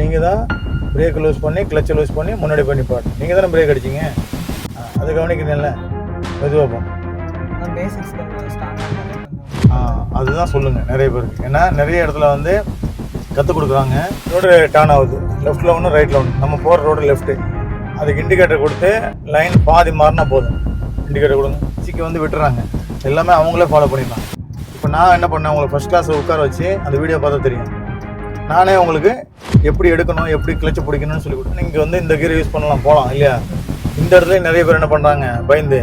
நீங்கள் தான் break loose பண்ணி கிளச்சை லூஸ் பண்ணி முன்னாடி பண்ணி பாட்டு நீங்கள் தானே பிரேக் அடிச்சிங்க? அது கவனிக்கிறீங்கல்ல? மெதுவாக ஆ, அதுதான் சொல்லுங்கள் நிறைய பேருக்கு. ஏன்னா நிறைய இடத்துல வந்து கற்றுக் கொடுக்குறாங்க. ரோடு டர்ன் ஆகுது. லெஃப்ட்டில் ஒன்று ரைட்டில் ஒன்று நம்ம போகிற ரோடு லெஃப்ட்டு அதுக்கு இண்டிகேட்டர் கொடுத்து லைன் பாதி மாறினா போதும். இண்டிகேட்டர் கொடுங்க. சிக்கி வந்து விட்டுறாங்க. எல்லாமே அவங்களே ஃபாலோ பண்ணிடலாம் இப்போ நான் என்ன பண்ணேன் உங்களுக்கு ஃபஸ்ட் கிளாஸ் உட்கார வச்சு அந்த வீடியோ பார்த்தா தெரியும். நானே உங்களுக்கு எப்படி எடுக்கணும் எப்படி கிளச்சு பிடிக்கணும்னு சொல்லி கொடுத்தேன் நீங்கள் வந்து இந்த கீரை யூஸ் பண்ணலாம் போகலாம் இல்லையா? இந்த இடத்துல நிறைய பேர் என்ன பண்ணுறாங்க பயந்து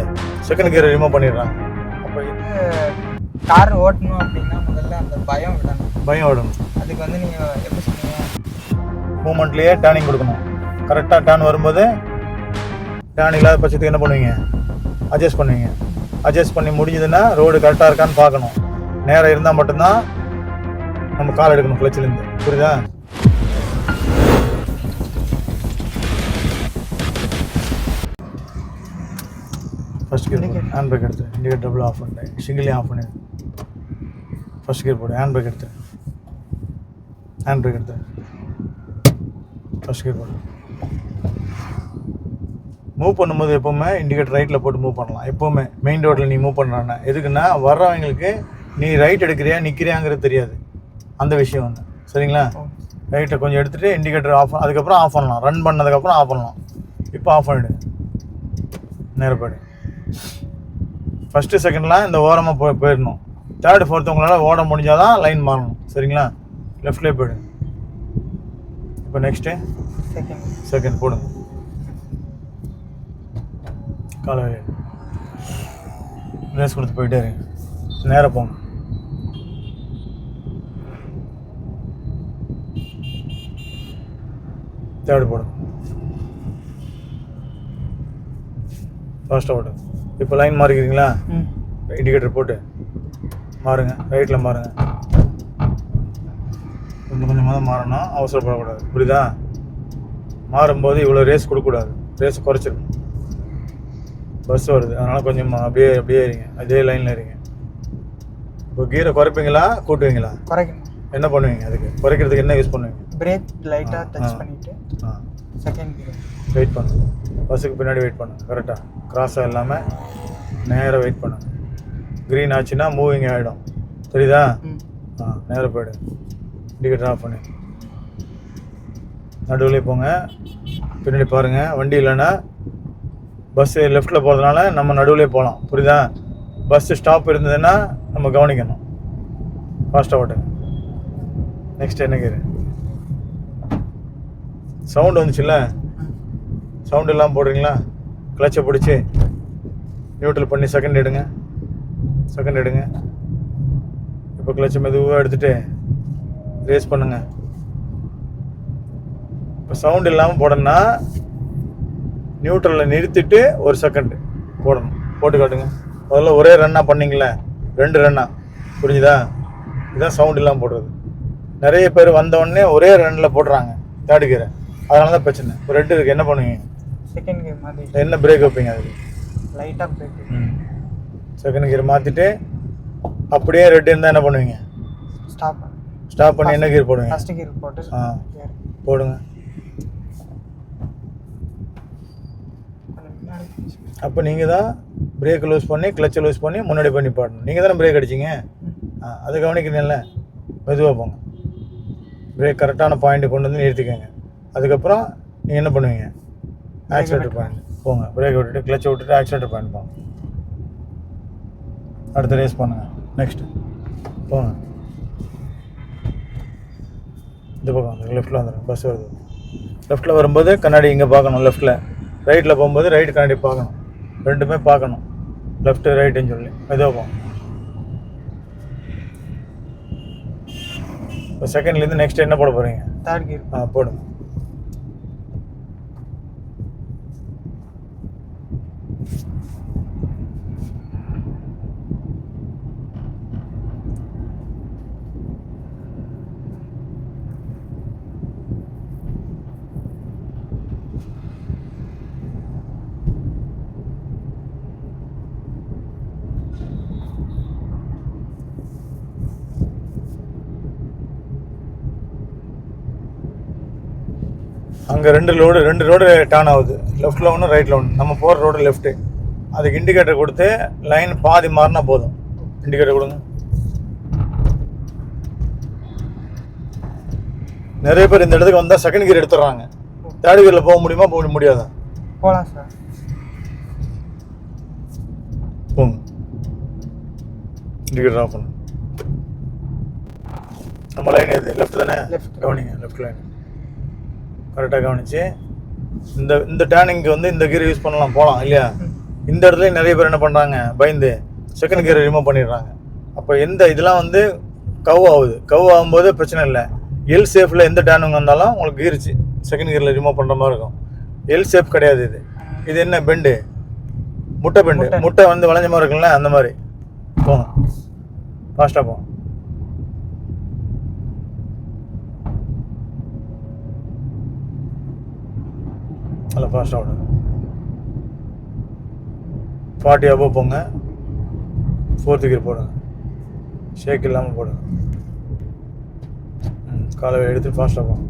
செகண்ட் கீரை ரிமூவ் பண்ணிடுறாங்க. அப்போ இது கார் ஓட்டணும் அப்படின்னா முதல்ல அந்த பயம் விடணும். பயம் விடணும். அதுக்கு வந்து நீங்கள் எப்படி சொன்னீங்க? மூமெண்ட்லேயே டேர்னிங் கொடுக்கணும். கரெக்டாக டேர்ன் வரும்போது டேர்ன் இல்லாத பட்சத்துக்கு என்ன பண்ணுவீங்க? அட்ஜஸ்ட் பண்ணுவீங்க. அட்ஜஸ்ட் பண்ணி முடிஞ்சதுன்னா ரோடு கரெக்டாக இருக்கான்னு பார்க்கணும். நேரம் இருந்தால் மட்டும்தான் நம்ம கால் எடுக்கணும் கிளச்சிலேருந்து புரியுதா? ஃபர்ஸ்ட் கியர் ஹேண்ட் பிரேக் எடுத்து. இண்டிகேட் டபுள் ஆஃப் பண்ணிட்டேன் சிங்கிளே ஆஃப் பண்ணிடு ஃபர்ஸ்ட் கியர் போடு. ஹேண்ட் பிரேக் எடுத்து. ஹேண்ட் பிரேக் எடுத்து. ஃபர்ஸ்ட் கியர் போடு. மூவ் பண்ணும்போது எப்போவுமே இண்டிகேட்டர் ரைட்டில் போட்டு மூவ் பண்ணலாம். எப்போவுமே மெயின் ரோட்டில் நீ மூவ் பண்ணுறான்னா எதுக்குன்னா வர்றவங்களுக்கு நீ ரைட் எடுக்கிறியா நிற்கிறியாங்கிறது தெரியாது. அந்த விஷயம் வந்து சரிங்களா? ரைட்டை கொஞ்சம் எடுத்துகிட்டு இண்டிகேட்டர் ஆஃப் அதுக்கப்புறம் ஆஃப் பண்ணலாம். ரன் பண்ணதுக்கப்புறம் ஆஃப் பண்ணலாம். இப்போ ஆஃப் பண்ணிவிடு நேரம் போயிடு ஃபஸ்ட்டு செகண்ட்லாம் இந்த ஓரமாக போய் போயிடணும். தேர்டு ஃபோர்த்து உங்களால் ஓட முடிஞ்சால் தான் லைன் மாறணும். சரிங்களா? லெஃப்ட்லேயே போயிடு. இப்போ நெக்ஸ்ட்டு செகண்ட் செகண்ட் போடுங்க. காலை ரேஸ் கொடுத்து போயிட்டே இருங்க நேராக போங்க. தேர்டு போடுங்க ஃபாஸ்ட்டாக ஓடுங்க இப்போ லைன் மாறிக்கிறீங்களா? இண்டிகேட்டர் போட்டு. மாறுங்க ரைட்டில் மாறுங்க. கொஞ்சம் கொஞ்சமாக தான் மாறணும் அவசரப்படக்கூடாது. புரியுதா? மாறும்போது இவ்வளோ ரேஸ் கொடுக்கக்கூடாது. ரேஸ் குறைச்சிடணும். பஸ் வருது அதனால் கொஞ்சம் அப்படியே அப்படியே இருங்க. அதே லைனில் இருங்க. இப்போ கீரை குறைப்பீங்களா? கூட்டுவீங்களா? குறைக்கணும். என்ன பண்ணுவீங்க அதுக்கு? குறைக்கிறதுக்கு என்ன யூஸ் பண்ணுவீங்க? பிரேக் லைட்டாக. டச் பண்ணிவிட்டு செகண்ட் கியர் வெயிட் பண்ணுங்க பஸ்ஸுக்கு பின்னாடி வெயிட் பண்ணுங்க கரெக்டாக கிராஸாக இல்லாமல் நேராக வெயிட் பண்ணுங்க க்ரீன் ஆச்சுன்னா மூவிங் ஆகிடும் தெரியுதா? ஆ நேராக போயிடு. இண்டிகேட்டர் ஆஃப் பண்ணு. நடுவுலேயே போங்க. பின்னாடி பாருங்கள் வண்டி இல்லைன்னா பஸ்ஸு லெஃப்ட்டில் போகிறதுனால நம்ம நடுவுலேயே போகலாம் புரியுதா? பஸ்ஸு ஸ்டாப் இருந்ததுன்னா நம்ம கவனிக்கணும். ஃபாஸ்ட்டாக ஓட்டுங்க. நெக்ஸ்ட் என்ன கேரு சவுண்டு வந்துச்சுல்ல? சவுண்ட் இல்லாமல் போடுறீங்களா? கிளச்சை பிடிச்சி. நியூட்ரல் பண்ணி செகண்ட் எடுங்க. செகண்ட் எடுங்க. இப்போ கிளச்சை மெதுவாக எடுத்துட்டு ரேஸ் பண்ணுங்க. இப்போ சவுண்ட் இல்லாமல் போடணும்னா நியூட்ரலில் நிறுத்திட்டு ஒரு செகண்ட் போடணும். போட்டு காட்டுங்க. முதல்ல ஒரே ரன்னாக பண்ணீங்களே ரெண்டு ரன்னா புரிஞ்சுதா? இதுதான் சவுண்ட் இல்லாமல் போடுறது. நிறைய பேர் வந்த உடனே ஒரே ரன்னில் போடுறாங்க. தேர்டு கீரை அதனால தான் பிரச்சனை. இப்போ ரெட்டு இருக்குது என்ன பண்ணுவீங்க? செகண்ட் என்ன பிரேக் வைப்பீங்க அதுக்கு? லைட்டாக பிரேக் செகண்ட் கியர் மாற்றிட்டு அப்படியே ரெட் இருந்தால் என்ன பண்ணுவீங்க? ஸ்டாப் ஸ்டாப் பண்ணி என்ன கீர் போடுவீங்க? ஃபஸ்ட்டு கியர் போட்டு ஆ. போடுங்க. அப்போ நீங்கள் தான் பிரேக் லூஸ் பண்ணி கிளச்சை லூஸ் பண்ணி முன்னாடி பண்ணி பாடணும். நீங்கள் தானே பிரேக் அடிச்சிங்க? ஆ அது கவனிக்கிறீங்கல்ல? மெதுவாக போங்க. பிரேக் கரெக்டான பாயிண்ட் கொண்டு வந்து நிறுத்திக்கோங்க. அதுக்கப்புறம் நீங்கள் என்ன பண்ணுவீங்க? ஆக்சிலேட்டர் பாயிண்ட் போங்க. பிரேக் விட்டுட்டு கிளச்சை விட்டுட்டு ஆக்சிலேட்டர் பாயிண்ட் போங்க. அடுத்த ரேஸ் பண்ணுங்க. நெக்ஸ்ட் போங்க. இந்த பக்கம் வந்துருங்க. லெஃப்ட்டில் வந்துருங்க. பஸ் வருது. லெஃப்ட்டில் வரும்போது கண்ணாடி இங்கே பார்க்கணும் லெஃப்ட்டில் ரைட்டில் போகும்போது ரைட் கண்ணாடி பார்க்கணும். ரெண்டுமே பார்க்கணும். லெஃப்ட்டு ரைட்டுன்னு சொல்லி. மெதுவாக போங்க இப்போ செகண்ட்லேருந்து நெக்ஸ்ட் என்ன போட போகிறீங்க தேர்ட் கியர் ஆ போடுங்க. அங்கே ரெண்டு லோடு ரெண்டு ரோடு டர்ன் ஆகுது. லெஃப்ட்டில் ஒன்று ரைட்டில் ஒன்று நம்ம போகிற ரோடு லெஃப்ட்டு அதுக்கு இண்டிகேட்டர் கொடுத்து லைன் பாதி மாறினா போதும். இண்டிகேட்டர் கொடுங்க. நிறைய பேர் இந்த இடத்துக்கு வந்தால் செகண்ட் கியர் எடுத்துடுறாங்க. தேர்ட் கியரில் போக முடியுமா போக முடியாதா? போகலாம் சார் போங்க. இண்டிகேட்டர் ஆஃப் பண்ணு. நம்ம லைன் எது? லெஃப்ட் தானே? Left. கவனிங்க லெஃப்ட் லைன் கரெக்டாக கவனிச்சு. இந்த இந்த டேர்னிங்க்கு வந்து இந்த கியர் யூஸ் பண்ணலாம் போகலாம் இல்லையா? இந்த இடத்துல நிறைய பேர் என்ன பண்ணுறாங்க பயந்து செகண்ட் கியர் ரிமூவ் பண்ணிடுறாங்க. அப்போ எந்த இதெல்லாம் வந்து கவ் ஆகுது. கவ் ஆகும்போது பிரச்சனை இல்லை. எல் சேஃபில் எந்த டேர்னிங் வந்தாலும் உங்களுக்கு கீர் செகண்ட் கியரில் ரிமூவ் பண்ணுற மாதிரி இருக்கும். எல் சேஃப் கிடையாது இது. இது என்ன பெண்டு முட்டை பெண்டு முட்டை. வந்து வளைஞ்ச மாதிரி இருக்குல்ல அந்த மாதிரி. போங்க. ஃபாஸ்ட்டாக போங்க. நல்லா ஃபாஸ்ட்டாக விடுங்க ஃபார்ட்டி அபோவ் போங்க. ஃபோர்த்து கீர் போடுங்க. ஷேக் இல்லாமல் போடுங்க. ம், காலை எடுத்து ஃபாஸ்ட்டாக போங்க.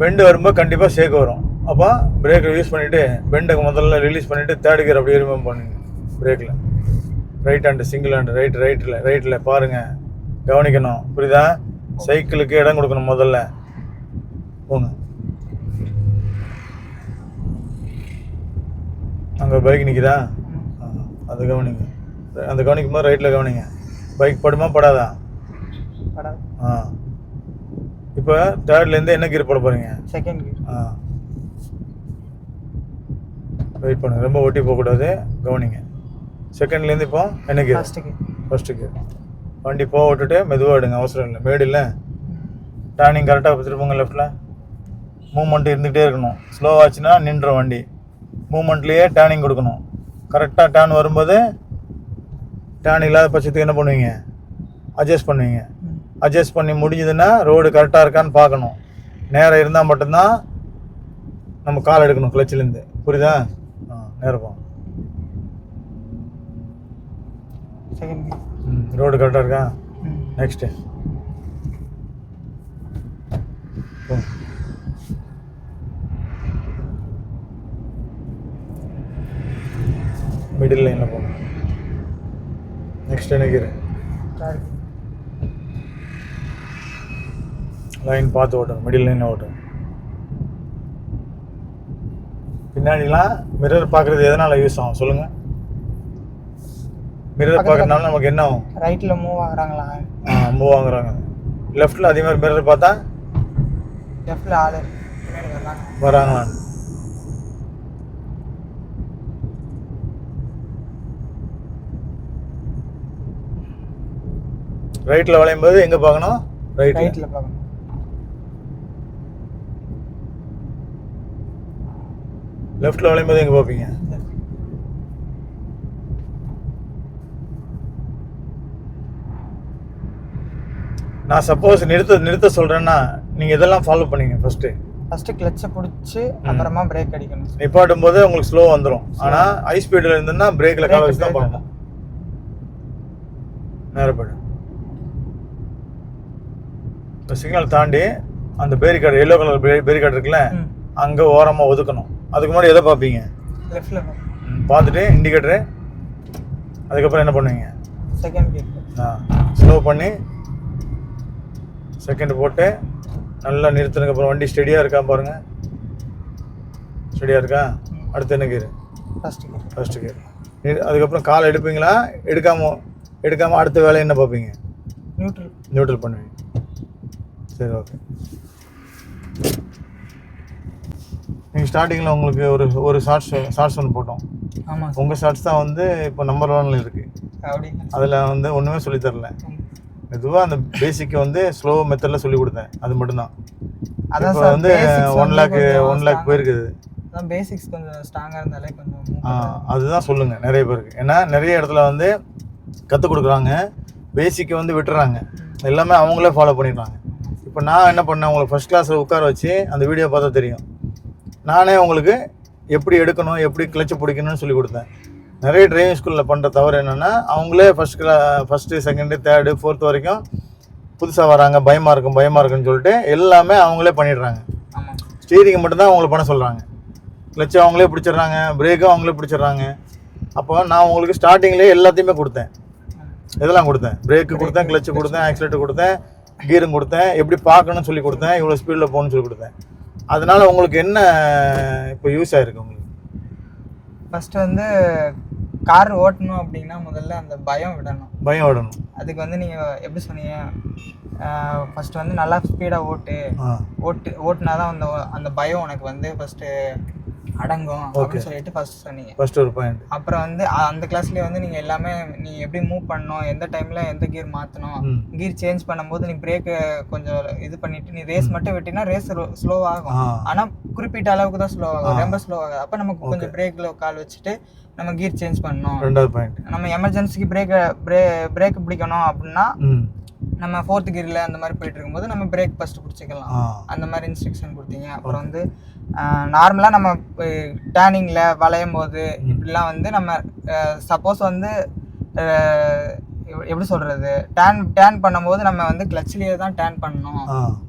பெண்டு வரும்போது கண்டிப்பாக ஷேக் வரும். அப்போ பிரேக்கை யூஸ் பண்ணிவிட்டு பெண்டை முதல்ல ரிலீஸ் பண்ணிவிட்டு தேர்ட் கியர் அப்படியே ரிமூவ் பண்ணுங்க பிரேக்கில் right hand single hand right ரைட்டில் ரைட்டில் பாருங்கள் கவனிக்கணும். புரியுதா? சைக்கிளுக்கு இடம் கொடுக்கணும் முதல்ல. போங்க அங்கே பைக் நிற்குதா ஆ, அது கவனிங்க. அந்த கவனிக்கும் போது ரைட்டில் கவனிங்க. பைக் படுமா படாதா? ஆ. இப்போ தேர்ட்லேருந்து என்ன கீர் போட போகிறீங்க செகண்ட் கியர் ஆ. வெயிட் பண்ணுங்க. ரொம்ப ஒட்டி போகக்கூடாது கவனிங்க. செகண்ட்லேருந்து இப்போ என்ன gear first gear first gear வண்டி போக விட்டுட்டு மெதுவாக எடுங்க. அவசரம் இல்லை. மேடு இல்லை. டேர்னிங் கரெக்டாக திருப்பங்க லெஃப்ட்டில் மூமெண்ட் இருந்துகிட்டே இருக்கணும். ஸ்லோ ஆச்சுன்னா நின்றோம் வண்டி. மூமெண்ட்லேயே டேர்னிங் கொடுக்கணும். கரெக்டாக டேர்ன் வரும்போது டேர்ன் இல்லாத பட்சத்துக்கு என்ன பண்ணுவீங்க? அட்ஜஸ்ட் பண்ணுவீங்க. அட்ஜஸ்ட் பண்ணி முடிஞ்சதுன்னா ரோடு கரெக்டாக இருக்கான்னு பார்க்கணும். நேரம் இருந்தால் மட்டும்தான் நம்ம கால் எடுக்கணும் கிளச்சிலேருந்து. புரியுதா? ஆ நேரம் ரோடு கரெக்டாக இருக்கா? நெக்ஸ்ட்டு மிடில் லைனில் போங்க நெக்ஸ்ட் தேர்ட் லைன் பார்த்து ஓட்டுங்க மிடில் லைனில் ஓட்டுங்க பின்னாடிலாம் மிரர் பார்க்குறது எதனால் யூஸ் ஆகும்? சொல்லுங்கள் மிரர் பார்க்கறதுனால நமக்கு என்ன ஆகும்? ரைட்டில் மூவ் ஆகுறாங்களா? மூவ் வாங்குறாங்க லெஃப்ட்டில் அதே மாதிரி மிரர் பார்த்தா? லெஃப்டில் ஆள். வராங்களான்னு ரைட்டில் வளையும் போது எங்கே பார்க்கணும்? ரைட்டில் ரைட்டில் பார்க்கணும். லெஃப்ட்டில் வளையும் போது எங்கே பார்ப்பீங்க? நான் சப்போஸ் நிறுத்த நிறுத்த சொல்கிறேன்னா நீங்கள் இதெல்லாம் ஃபாலோ பண்ணீங்க ஃபஸ்ட்டு ஃபர்ஸ்ட் கிளச்சை பிடிச்சி அப்புறமா பிரேக் அடிக்கணும். நிப்பாட்டும் போது உங்களுக்கு ஸ்லோ வந்துடும் ஆனால் ஹை ஸ்பீடில் இருந்ததுன்னா பிரேக்கில் கால வச்சு தான் பண்ணணும். நேரப்படு. இப்போ சிக்னல் தாண்டி அந்த பேரிகார்டு எல்லோ கலர் பேரிகார்டு இருக்குல்ல அங்கே ஓரமாக ஒதுக்கணும். அதுக்கு முன்னாடி எதை பார்ப்பீங்க? பார்த்துட்டு இண்டிகேட்டரு அதுக்கப்புறம் என்ன பண்ணுவீங்க? செகண்ட் ஆ ஸ்லோ பண்ணி செகண்ட் போட்டு நல்லா நிறுத்தினதுக்கு அப்புறம் வண்டி ஸ்டெடியாக இருக்கா பாருங்க. ஸ்டெடியாக இருக்கா? அடுத்து என்ன gear first gear first gear அதுக்கப்புறம் கால் எடுப்பீங்களா? எடுக்காம எடுக்காம அடுத்த வேலையை என்ன பார்ப்பீங்க? நியூட்ரல் நியூட்ரல் பண்ணுவீங்க. சரி ஓகே நீங்கள் ஸ்டார்டிங்கில் உங்களுக்கு ஒரு ஒரு ஷார்ட்ஸ் ஷார்ட்ஸ் ஒன்று போட்டோம். ஆமாம் உங்கள் ஷார்ட்ஸ் தான் வந்து இப்போ நம்பர் ஒன்ல இருக்குது அதில் வந்து ஒன்றுமே சொல்லித் தரல. மெதுவாக அந்த பேசிக்கை வந்து ஸ்லோ மெத்தடில் சொல்லி கொடுத்தேன். அது மட்டும்தான். அதான் வந்து ஒன் லேக் ஒன் லேக் போயிருக்குது. பேசிக்ஸ் கொஞ்சம் ஸ்ட்ராங்காக இருந்தாலே கொஞ்சம். அதுதான் சொல்லுங்கள் நிறைய பேருக்கு. ஏன்னா நிறைய இடத்துல வந்து கற்றுக் கொடுக்குறாங்க பேசிக்கை வந்து விட்டுறாங்க. எல்லாமே அவங்களே ஃபாலோ பண்ணிடுறாங்க. இப்போ நான் என்ன பண்ணேன் உங்களுக்கு ஃபஸ்ட் கிளாஸில் உட்கார வச்சு அந்த வீடியோ பார்த்தா தெரியும். நானே உங்களுக்கு எப்படி எடுக்கணும் எப்படி கிளச்சு பிடிக்கணும்னு சொல்லி கொடுத்தேன். நிறைய டிரைவிங் ஸ்கூலில் பண்ணுற தவறு என்னென்னா அவங்களே ஃபஸ்ட் கிளா ஃபஸ்ட்டு செகண்டு தேர்டு ஃபோர்த்து வரைக்கும் புதுசாக வராங்க பயமாக இருக்கும் பயமாக இருக்குன்னு சொல்லிட்டு எல்லாமே அவங்களே பண்ணிடுறாங்க. ஸ்டீரிங்கை ஸ்டீரிங் மட்டும்தான் அவங்கள பண்ண சொல்கிறாங்க கிளச்சு அவங்களே பிடிச்சிடுறாங்க பிரேக்கும் அவங்களே பிடிச்சிடுறாங்க. அப்போ நான் உங்களுக்கு ஸ்டார்டிங்லேயே எல்லாத்தையுமே கொடுத்தேன். இதெல்லாம் கொடுத்தேன். பிரேக்கு கொடுத்தேன் கிளச்சு கொடுத்தேன் ஆக்சிலேட்டர் கொடுத்தேன். கீரும் கொடுத்தேன் எப்படி பார்க்கணும்னு சொல்லி கொடுத்தேன் இவ்வளோ ஸ்பீடில் போகணும்னு சொல்லி கொடுத்தேன். அதனால உங்களுக்கு என்ன இப்போ யூஸ் ஆயிருக்கு உங்களுக்கு? ஃபர்ஸ்ட் வந்து கார் ஓட்டணும் அப்படின்னா முதல்ல அந்த பயம் விடணும். பயம் விடணும். அதுக்கு வந்து நீங்கள் எப்படி சொன்னீங்க? ஃபர்ஸ்ட் வந்து நல்லா ஸ்பீடாக ஓட்டு. ஓட்டு ஓட்டுனா தான் அந்த அந்த பயம் உனக்கு வந்து ஃபர்ஸ்ட் அடங்கும் அப்படின்னு சொல்லிட்டு ஃபர்ஸ்ட் சொன்னீங்க. ஃபர்ஸ்ட் ஒரு பாயிண்ட் அப்புறம் வந்து அந்த கிளாஸ்லயே வந்து நீங்க எல்லாமே நீ எப்படி மூவ் பண்ணணும் எந்த டைம்ல எந்த கியர் மாத்தணும். கியர் சேஞ்ச் பண்ணும்போது நீ பிரேக் கொஞ்சம் இது பண்ணிட்டு நீ ரேஸ் மட்டும் விட்டினா ரேஸ் ஸ்லோ ஆகும். ஆனா குறிப்பிட்ட அளவுக்கு தான் ஸ்லோ ஆகும். ரொம்ப ஸ்லோ ஆகும் அப்ப நமக்கு கொஞ்சம் பிரேக்ல கால் வச்சுட்டு நம்ம கியர் சேஞ்ச் பண்ணணும். ரெண்டாவது பாயிண்ட் நம்ம எமர்ஜென்சிக்கு பிரேக் பிரேக் பிடிக்கணும் அப்படின்னா நம்ம ஃபோர்த் கியர்ல அந்த மாதிரி போயிட்டு இருக்கும்போது நம்ம பிரேக் ஃபர்ஸ்ட் பிடிச்சிக்கலாம் அந்த மாதிரி இன்ஸ்ட்ரக்ஷன் கொடுத்தீங்க. அப்புறம் வந்து நார்மலாக நம்ம டேனிங்கில் வளையும் போது இப்படிலாம் வந்து நம்ம சப்போஸ் வந்து எப்படி சொல்கிறது டேன் டேன் பண்ணும்போது நம்ம வந்து கிளச்சிலேயே தான் டேன் பண்ணணும்.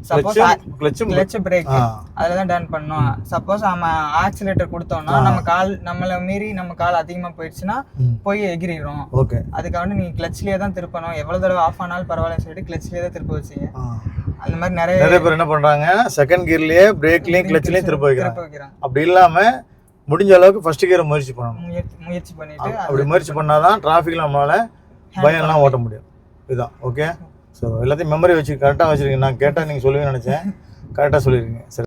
Suppose கிளச்சும் கிளச்சும் கிளச் பிரேக் அதில் தான் டேன் பண்ணணும். சப்போஸ் நம்ம ஆக்சிலேட்டர் கொடுத்தோம்னா நம்ம கால் நம்மளை மீறி நம்ம கால் அதிகமாக போயிடுச்சுன்னா போய் எகிரிடும் ஓகே. அதுக்காக நீ கிளச்லேயே தான் திருப்பணும். எவ்வளோ தடவை ஆஃப் ஆனாலும் பரவாயில்லன்னு சொல்லிட்டு கிளச்லேயே தான் திருப்ப வச்சீங்க. அந்த மாதிரி நிறைய நிறைய பேர் என்ன பண்றாங்க? செகண்ட் கியர்லயே பிரேக்லயும் கிளச்லயும் திருப்ப வைக்கிறாங்க. அப்படி இல்லாம முடிஞ்ச அளவுக்கு ஃபர்ஸ்ட் கியரை முயற்சி பண்ணணும். முயற்சி முயற்சி பண்ணிட்டு அப்படி முயற்சி பண்ணாதான் டிராஃபிக்ல நம்மளால பயம்லாம் ஓட்ட முடியும். இதுதான் ஓகே ஸோ எல்லாத்தையும் மெமரி வச்சு கரெக்டாக வச்சிருக்கீங்க. நான் கேட்டால் நீங்கள் சொல்லுவீங்கன்னு நினச்சேன். கரெக்டாக சொல்லியிருக்கீங்க சரி.